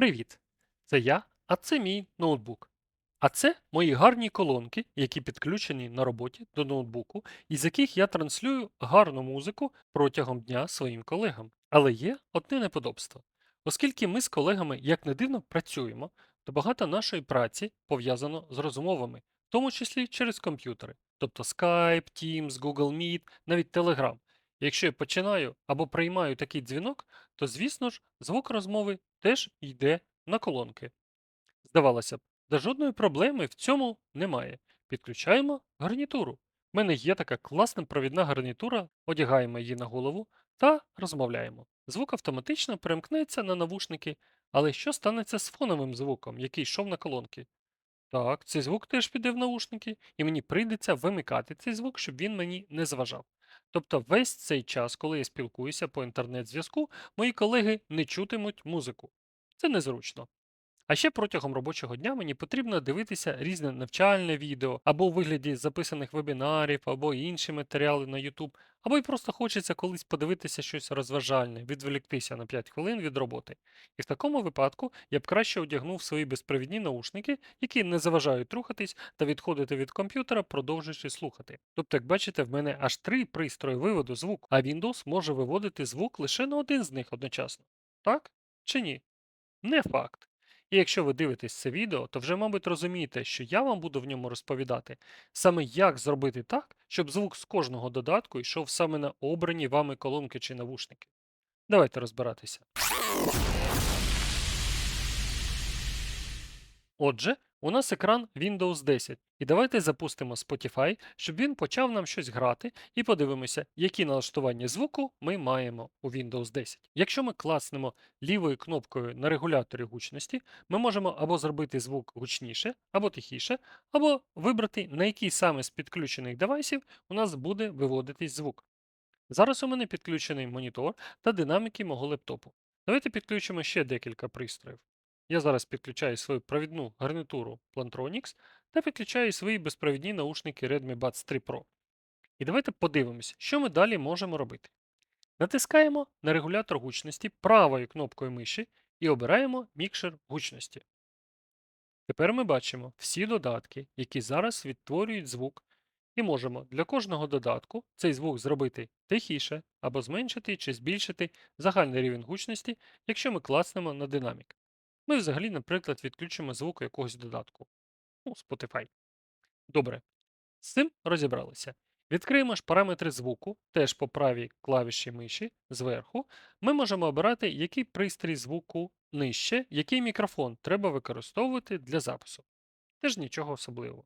Привіт! Це я, а це мій ноутбук. А це мої гарні колонки, які підключені на роботі до ноутбуку, із яких я транслюю гарну музику протягом дня своїм колегам. Але є одне неподобство. Оскільки ми з колегами, як не дивно, працюємо, то багато нашої праці пов'язано з розмовами, в тому числі через комп'ютери, тобто Skype, Teams, Google Meet, навіть Telegram. Якщо я починаю або приймаю такий дзвінок, то звісно ж звук розмови теж йде на колонки. Здавалося б, та жодної проблеми в цьому немає. Підключаємо гарнітуру. У мене є така класна провідна гарнітура, одягаємо її на голову та розмовляємо. Звук автоматично перемкнеться на навушники, але що станеться з фоновим звуком, який йшов на колонки? Так, цей звук теж піде в наушники, і мені прийдеться вимикати цей звук, щоб він мені не заважав. Тобто весь цей час, коли я спілкуюся по інтернет-зв'язку, мої колеги не чутимуть музику. Це незручно. А ще протягом робочого дня мені потрібно дивитися різне навчальне відео, або у вигляді записаних вебінарів, або інші матеріали на YouTube, або й просто хочеться колись подивитися щось розважальне, відволіктися на 5 хвилин від роботи. І в такому випадку я б краще одягнув свої безпровідні наушники, які не заважають рухатись та відходити від комп'ютера, продовжуючи слухати. Тобто, як бачите, в мене аж три пристрої виводу звуку, а Windows може виводити звук лише на один з них одночасно. Так чи ні? Не факт. І якщо ви дивитесь це відео, то вже, мабуть, розумієте, що я вам буду в ньому розповідати саме як зробити так, щоб звук з кожного додатку йшов саме на обрані вами колонки чи навушники. Давайте розбиратися. Отже, у нас екран Windows 10. І давайте запустимо Spotify, щоб він почав нам щось грати, і подивимося, які налаштування звуку ми маємо у Windows 10. Якщо ми класнемо лівою кнопкою на регуляторі гучності, ми можемо або зробити звук гучніше, або тихіше, або вибрати, на який саме з підключених девайсів у нас буде виводитись звук. Зараз у мене підключений монітор та динаміки мого лептопу. Давайте підключимо ще декілька пристроїв. Я зараз підключаю свою провідну гарнітуру Plantronics та підключаю свої безпровідні наушники Redmi Buds 3 Pro. І давайте подивимось, що ми далі можемо робити. Натискаємо на регулятор гучності правою кнопкою миші і обираємо мікшер гучності. Тепер ми бачимо всі додатки, які зараз відтворюють звук, і можемо для кожного додатку цей звук зробити тихіше або зменшити чи збільшити загальний рівень гучності, якщо ми класнемо на динамік. Ми взагалі, наприклад, відключимо звук якогось додатку. Ну, Spotify. Добре. З цим розібралися. Відкриємо ж параметри звуку, теж по правій клавіші миші зверху. Ми можемо обирати, який пристрій звуку нижче, який мікрофон треба використовувати для запису. Теж нічого особливого.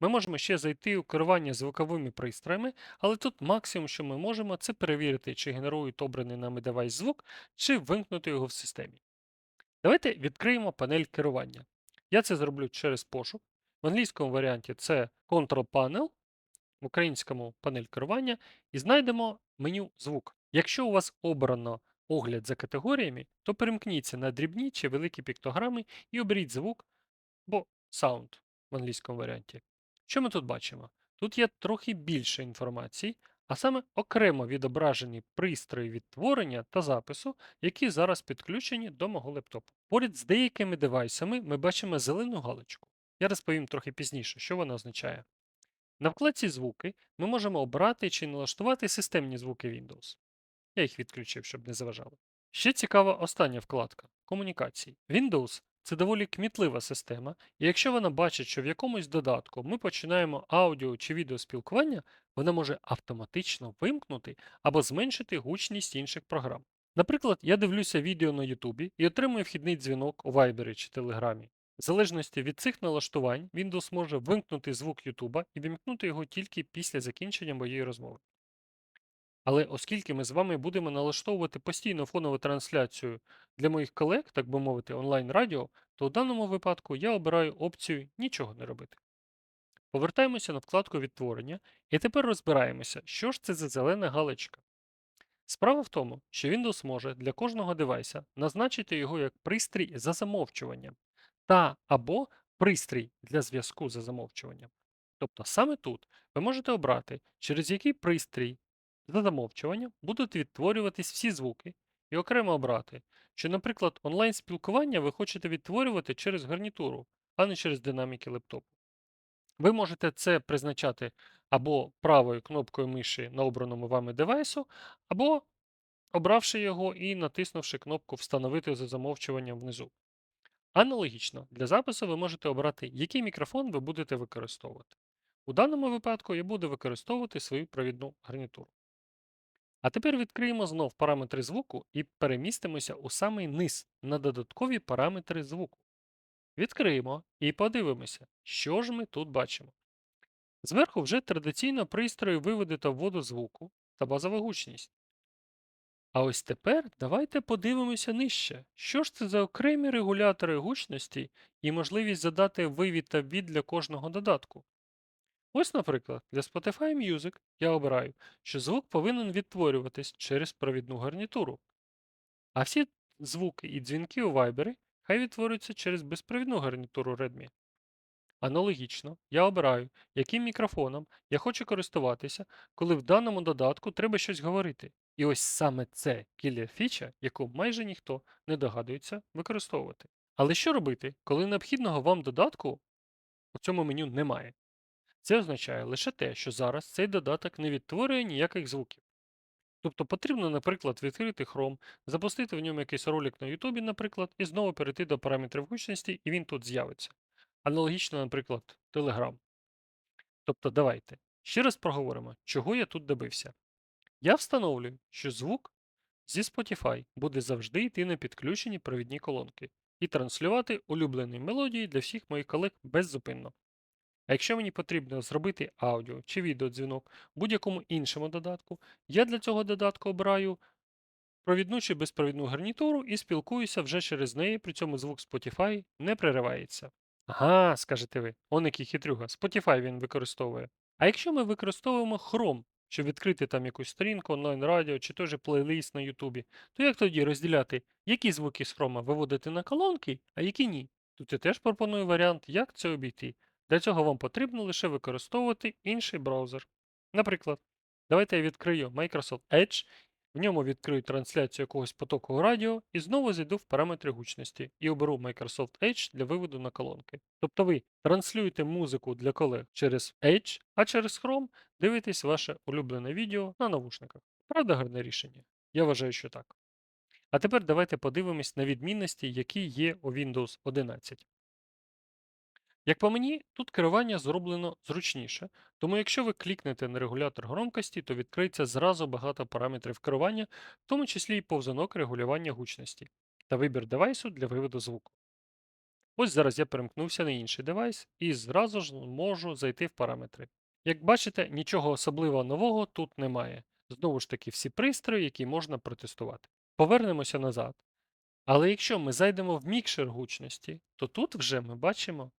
Ми можемо ще зайти у керування звуковими пристроями, але тут максимум, що ми можемо, це перевірити, чи генерують обраний нами девайс звук, чи вимкнути його в системі. Давайте відкриємо панель керування. Я це зроблю через пошук. В англійському варіанті це Control Panel, в українському панель керування, і знайдемо меню звук. Якщо у вас обрано огляд за категоріями, то перемкніться на дрібні чи великі піктограми і оберіть звук або Sound в англійському варіанті. Що ми тут бачимо? Тут є трохи більше інформації, а саме окремо відображені пристрої відтворення та запису, які зараз підключені до мого лептопу. Поряд з деякими девайсами ми бачимо зелену галочку. Я розповім трохи пізніше, що вона означає. На вкладці звуки ми можемо обрати чи налаштувати системні звуки Windows. Я їх відключив, щоб не заважали. Ще цікава остання вкладка комунікації. Windows це доволі кмітлива система, і якщо вона бачить, що в якомусь додатку ми починаємо аудіо чи відеоспілкування, вона може автоматично вимкнути або зменшити гучність інших програм. Наприклад, я дивлюся відео на Ютубі і отримую вхідний дзвінок у Viber чи Телеграмі. В залежності від цих налаштувань, Windows може вимкнути звук Ютуба і вимкнути його тільки після закінчення моєї розмови. Але оскільки ми з вами будемо налаштовувати постійно фонову трансляцію для моїх колег, так би мовити, онлайн-радіо, то у даному випадку я обираю опцію нічого не робити. Повертаємося на вкладку відтворення і тепер розбираємося, що ж це за зелена галочка. Справа в тому, що Windows може для кожного девайса назначити його як пристрій за замовчуванням та або пристрій для зв'язку за замовчуванням. Тобто саме тут ви можете обрати, через який пристрій за замовчуванням будуть відтворюватись всі звуки, і окремо обрати, що, наприклад, онлайн-спілкування ви хочете відтворювати через гарнітуру, а не через динаміки лептопу. Ви можете це призначати або правою кнопкою миші на обраному вами девайсу, або обравши його і натиснувши кнопку Встановити за замовчуванням внизу. Аналогічно, для запису ви можете обрати, який мікрофон ви будете використовувати. У даному випадку я буду використовувати свою провідну гарнітуру. А тепер відкриємо знов параметри звуку і перемістимося у самий низ на додаткові параметри звуку. Відкриємо і подивимося, що ж ми тут бачимо. Зверху вже традиційно пристрої виводу та вводу звуку та базова гучність. А ось тепер давайте подивимося нижче, що ж це за окремі регулятори гучності і можливість задати вивід та ввід для кожного додатку. Ось, наприклад, для Spotify Music я обираю, що звук повинен відтворюватись через провідну гарнітуру. А всі звуки і дзвінки у Viber хай відтворюються через безпровідну гарнітуру Redmi. Аналогічно, я обираю, яким мікрофоном я хочу користуватися, коли в даному додатку треба щось говорити. І ось саме це кілер фіча, яку майже ніхто не догадується використовувати. Але що робити, коли необхідного вам додатку у цьому меню немає? Це означає лише те, що зараз цей додаток не відтворює ніяких звуків. Тобто потрібно, наприклад, відкрити Chrome, запустити в ньому якийсь ролик на YouTube, наприклад, і знову перейти до параметрів гучності, і він тут з'явиться. Аналогічно, наприклад, Telegram. Тобто, давайте ще раз проговоримо, чого я тут добився. Я встановлюю, що звук зі Spotify буде завжди йти на підключені провідні колонки і транслювати улюблені мелодії для всіх моїх колег беззупинно. А якщо мені потрібно зробити аудіо чи відеодзвінок в будь-якому іншому додатку, я для цього додатку обираю провідну чи безпровідну гарнітуру і спілкуюся вже через неї, при цьому звук Spotify не переривається. Ага, скажете ви, он який хитрюга, Spotify він використовує. А якщо ми використовуємо Chrome, щоб відкрити там якусь сторінку, онлайн-радіо чи же плейлист на Ютубі, то як тоді розділяти, які звуки з Chrome виводити на колонки, а які ні? Тут я теж пропоную варіант, як це обійти. Для цього вам потрібно лише використовувати інший браузер. Наприклад, давайте я відкрию Microsoft Edge, в ньому відкрию трансляцію якогось потоку радіо і знову зайду в параметри гучності і оберу Microsoft Edge для виводу на колонки. Тобто ви транслюєте музику для колег через Edge, а через Chrome дивитесь ваше улюблене відео на навушниках. Правда, гарне рішення? Я вважаю, що так. А тепер давайте подивимось на відмінності, які є у Windows 11. Як по мені, тут керування зроблено зручніше, тому якщо ви клікнете на регулятор громкості, то відкриється зразу багато параметрів керування, в тому числі і повзанок регулювання гучності та вибір девайсу для виводу звуку. Ось зараз я перемкнувся на інший девайс і зразу ж можу зайти в параметри. Як бачите, нічого особливого нового тут немає. Знову ж таки, всі пристрої, які можна протестувати. Повернемося назад. Але якщо ми зайдемо в мікшер гучності, то тут вже ми бачимо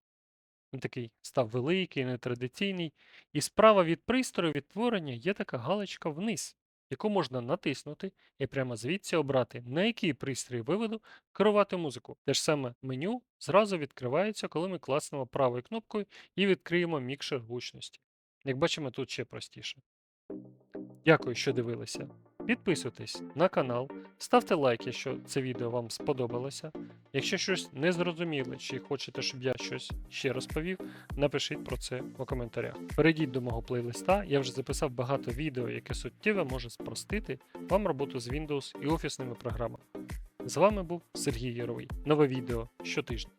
він такий став великий, нетрадиційний. І справа від пристрою відтворення є така галочка вниз, яку можна натиснути і прямо звідси обрати, на який пристрій виводу керувати музику. Те ж саме меню зразу відкривається, коли ми класнемо правою кнопкою і відкриємо мікшер гучності. Як бачимо, тут ще простіше. Дякую, що дивилися. Підписуйтесь на канал, ставте лайк, якщо це відео вам сподобалося. Якщо щось не зрозуміли чи хочете, щоб я щось ще розповів, напишіть про це у коментарях. Перейдіть до мого плейлиста, я вже записав багато відео, яке суттєво може спростити вам роботу з Windows і офісними програмами. З вами був Сергій Яровий. Нове відео щотижня.